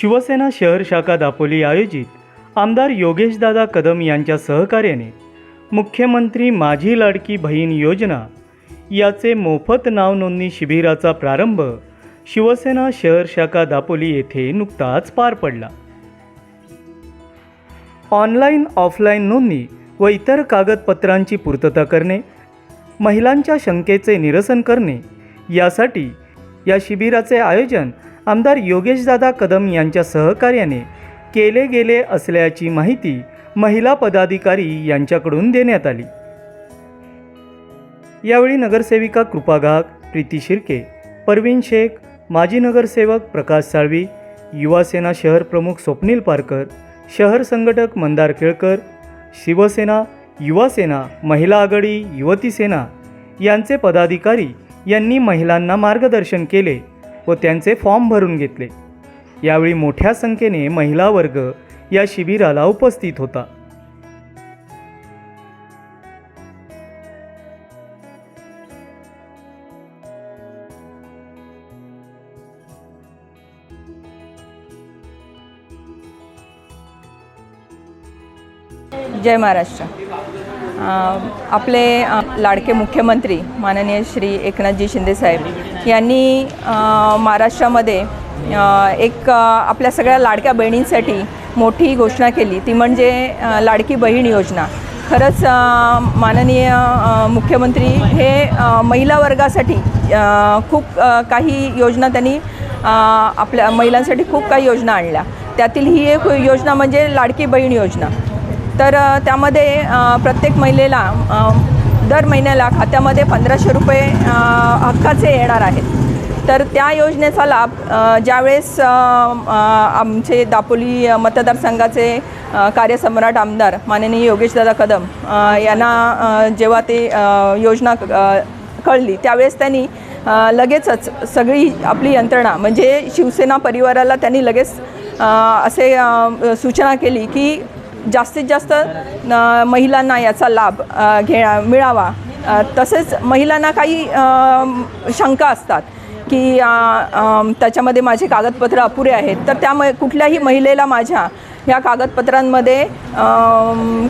शिवसेना शहर शाखा दापोली आयोजित आमदार योगेशदादा कदम यांच्या सहकार्याने मुख्यमंत्री माझी लाडकी बहीण योजना याचे मोफत नाव नोंदणी शिबिराचा प्रारंभ शिवसेना शहर शाखा दापोली येथे नुकताच पार पडला. ऑनलाईन ऑफलाईन नोंदणी व इतर कागदपत्रांची पूर्तता करणे महिलांच्या शंकेचे निरसन करणे यासाठी या शिबिराचे आयोजन आमदार योगेशदादा कदम यांच्या सहकार्याने केले गेले असल्याची माहिती महिला पदाधिकारी यांच्याकडून देण्यात आली. यावेळी नगरसेविका कृपा घाग प्रीती शिर्के परवीन शेख माजी नगरसेवक प्रकाश साळवी युवासेना शहर प्रमुख स्वप्नील पारकर शहर संघटक मंदार केळकर शिवसेना युवासेना महिला आघाडी युवती सेना यांचे पदाधिकारी यांनी महिलांना मार्गदर्शन केले. व त्यांचे फॉर्म भरून घेतले. यावेळी मोठ्या संख्येने महिला वर्ग या शिबिराला उपस्थित होता. जय महाराष्ट्र. आपले लाडके मुख्यमंत्री माननीय श्री एकनाथजी शिंदेसाहेब यांनी महाराष्ट्रामध्ये एक आपल्या सगळ्या लाडक्या बहिणींसाठी मोठी घोषणा केली. ती म्हणजे लाडकी बहीण योजना. खरंच माननीय मुख्यमंत्री हे महिला वर्गासाठी खूप काही योजना त्यांनी आपल्या महिलांसाठी खूप काही योजना आणल्या. त्यातील ही एक योजना म्हणजे लाडकी बहीण योजना. तर त्यामध्ये प्रत्येक महिलेला दर महिन्याला खात्यामध्ये पंधराशे रुपये हक्काचे येणार आहेत. तर त्या योजनेचा लाभ ज्यावेळेस आमचे दापोली मतदारसंघाचे कार्यसम्राट आमदार माननीय योगेशदादा कदम यांना जेव्हा ते योजना कळली त्यावेळेस त्यांनी लगेचच सगळी आपली यंत्रणा म्हणजे शिवसेना परिवाराला त्यांनी लगेच असे सूचना केली की जास्तीत जास्त महिलांना याचा लाभ अ, घे मिळावा. तसेच महिलांना काही शंका असतात की त्याच्यामध्ये माझे कागदपत्र अपुरे आहेत. तर त्यामुळे कुठल्याही महिलेला माझ्या ह्या कागदपत्रांमध्ये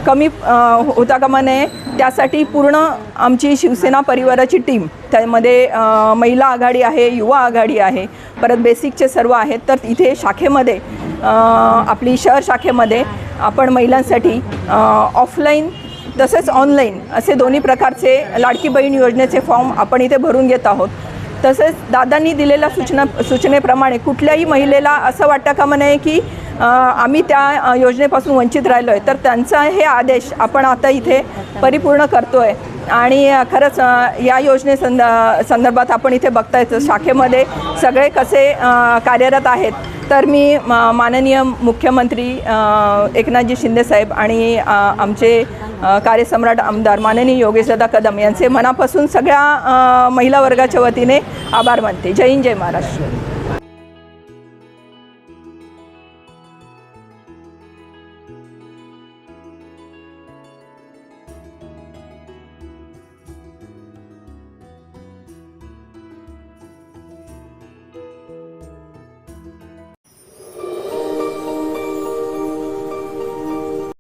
कमी होता कामा नये. त्यासाठी पूर्ण आमची शिवसेना परिवाराची टीम त्यामध्ये महिला आघाडी आहे युवा आघाडी आहे परत बेसिकचे सर्व आहेत. तर इथे शाखेमध्ये आपली शहर शाखेमध्ये आपण महिलांसाठी ऑफलाईन तसेच ऑनलाईन असे दोन्ही प्रकारचे लाडकी बहीण योजनेचे फॉर्म आपण इथे भरून घेत आहोत. तसेच दादांनी दिलेल्या सूचना सूचनेप्रमाणे कुठल्याही महिलेला असं वाटतं का नये की आम्ही त्या योजनेपासून वंचित राहिलो आहे तर त्यांचा हे आदेश आपण आता इथे परिपूर्ण करतो आहे आणि खरंच या योजने संद संदर्भात आपण इथे बघतायचं शाखेमध्ये सगळे कसे कार्यरत आहेत तर मी मा- माननीय मुख्यमंत्री एकनाथजी शिंदेसाहेब आणि आमचे कार्यसम्राट आमदार माननीय योगेशदादा कदम यांचे मनापासून सगळ्या महिला वर्गाच्या वतीने आभार मानते. जय हिंद जय महाराष्ट्र.